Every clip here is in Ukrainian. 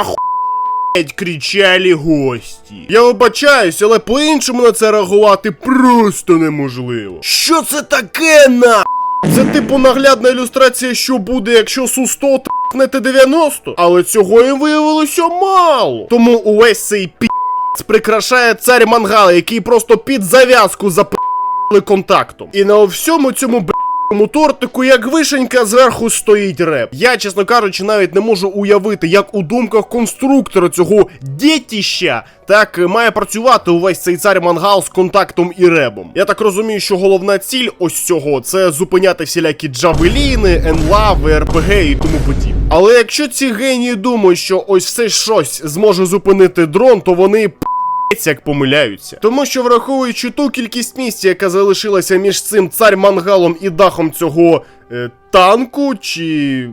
Ахуєть, кричали гості. Я вибачаюсь, але по-іншому на це реагувати просто неможливо. Що це таке на? Це типу наглядна ілюстрація, що буде, якщо Су-100 трахне Т-90, але цього і виявилося мало. Тому увесь цей пі прикрашає цар мангала, який просто під зав'язку запи**ли контактом. І на всьому цьому б***му тортику, як вишенька, зверху стоїть реп. Я, чесно кажучи, навіть не можу уявити, як у думках конструктора цього дітіща так має працювати увесь цей цар мангал з контактом і ребом. Я так розумію, що головна ціль ось цього це зупиняти всілякі джавеліни, енлави, РПГ і тому подібне. Але якщо ці генії думають, що ось все щось зможе зупинити дрон, то вони як помиляються. Тому що враховуючи ту кількість місця, яка залишилася між цим цар мангалом і дахом цього е, танку, чи.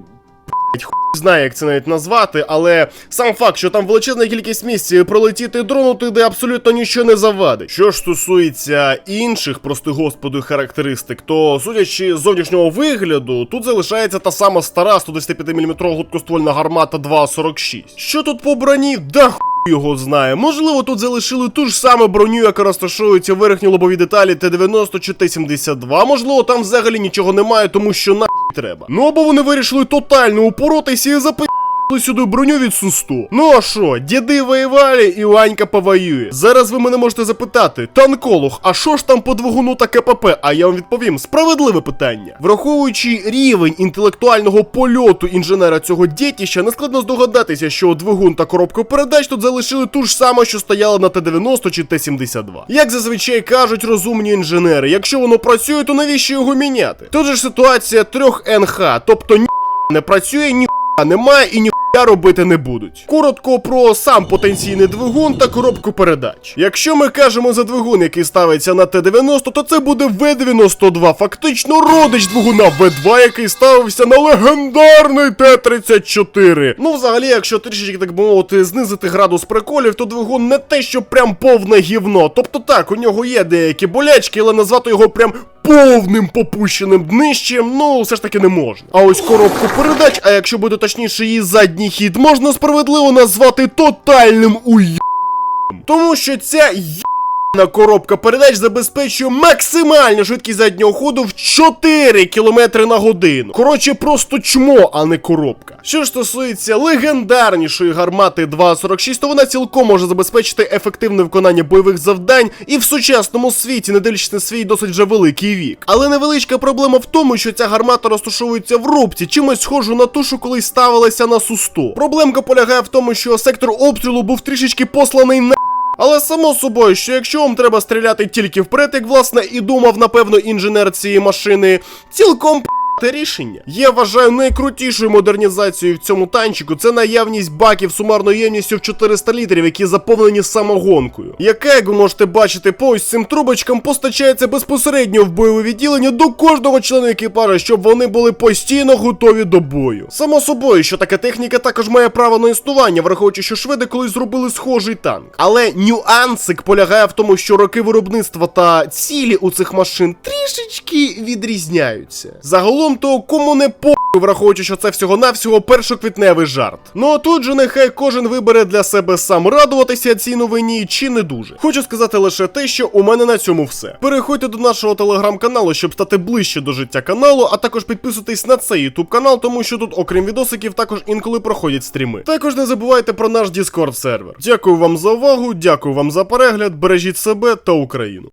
хуй Знає, як це навіть назвати, але сам факт, що там величезна кількість місця і пролетіти дрону туди абсолютно нічого не завадить. Що ж стосується інших, прости господи, характеристик, то судячи з зовнішнього вигляду, тут залишається та сама стара 125-мм гладкоствольна гармата 2.46. Що тут по броні? Да ху його знає. Можливо, тут залишили ту ж саму броню, яка розташовується в верхній лобовій деталі Т-90 чи Т-72. Можливо, там взагалі нічого немає, тому що на треба. Ну або вони вирішили тотально упоротися і запи. Сюди броню від Су-100. Ну а що, діди воювали і Ванька повоює. Зараз ви мене можете запитати, танколог, а що ж там по двигуну та КПП? А я вам відповім справедливе питання. Враховуючи рівень інтелектуального польоту інженера цього дітіща, нескладно здогадатися, що двигун та коробку передач тут залишили ту ж саму, що стояла на Т-90 чи Т-72. Як зазвичай кажуть розумні інженери, якщо воно працює, то навіщо його міняти? Тут же ж ситуація трьох НХ, тобто ні не працює, ні немає і ні робити не будуть. Коротко про сам потенційний двигун та коробку передач. Якщо ми кажемо за двигун, який ставиться на Т-90, то це буде В-92, фактично родич двигуна В-2, який ставився на легендарний Т-34. Ну, взагалі, якщо трішечки, так би мовити, знизити градус приколів, то двигун не те, що прям повне гівно. Тобто так, у нього є деякі болячки, але назвати його прям повним попущеним днищем, ну, все ж таки не можна. А ось коробку передач, а якщо буде точніше її задній хід, можна справедливо назвати тотальним уй. Тому що ця на коробка передач забезпечує максимальну швидкість заднього ходу в 4 км на годину. Коротше, просто чмо, а не коробка. Що ж стосується легендарнішої гармати 2.46, то вона цілком може забезпечити ефективне виконання бойових завдань і в сучасному світі, не дивлячись на свій досить вже великий вік. Але невеличка проблема в тому, що ця гармата розташовується в рубці, чимось схожу на ту, що колись ставилася на Су-100. Проблемка полягає в тому, що сектор обстрілу був трішечки посланий на. Але само собою, що якщо вам треба стріляти тільки вперед, як власне і думав, напевно, інженер цієї машини, цілком п***те рішення. Я вважаю найкрутішою модернізацією в цьому танчику це наявність баків сумарною ємністю в 400 літрів, які заповнені самогонкою, яка, як ви можете бачити, по ось цим трубочкам постачається безпосередньо в бойове відділення до кожного члена екіпажа, щоб вони були постійно готові до бою. Само собою, що така техніка також має право на існування, враховуючи, що шведи колись зробили схожий танк. Але нюансик полягає в тому, що роки виробництва та цілі у цих машин трішечки відрізняються. Загалом то кому не по. Враховуючи, що це всього-навсього першоквітневий жарт. Ну а тут же нехай кожен вибере для себе сам радуватися цій новині чи не дуже. Хочу сказати лише те, що у мене на цьому все. Переходьте до нашого телеграм-каналу, щоб стати ближче до життя каналу, а також підписуйтесь на цей ютуб канал, тому що тут, окрім відосиків, також інколи проходять стріми. Також не забувайте про наш Discord сервер. Дякую вам за увагу, дякую вам за перегляд, бережіть себе та Україну.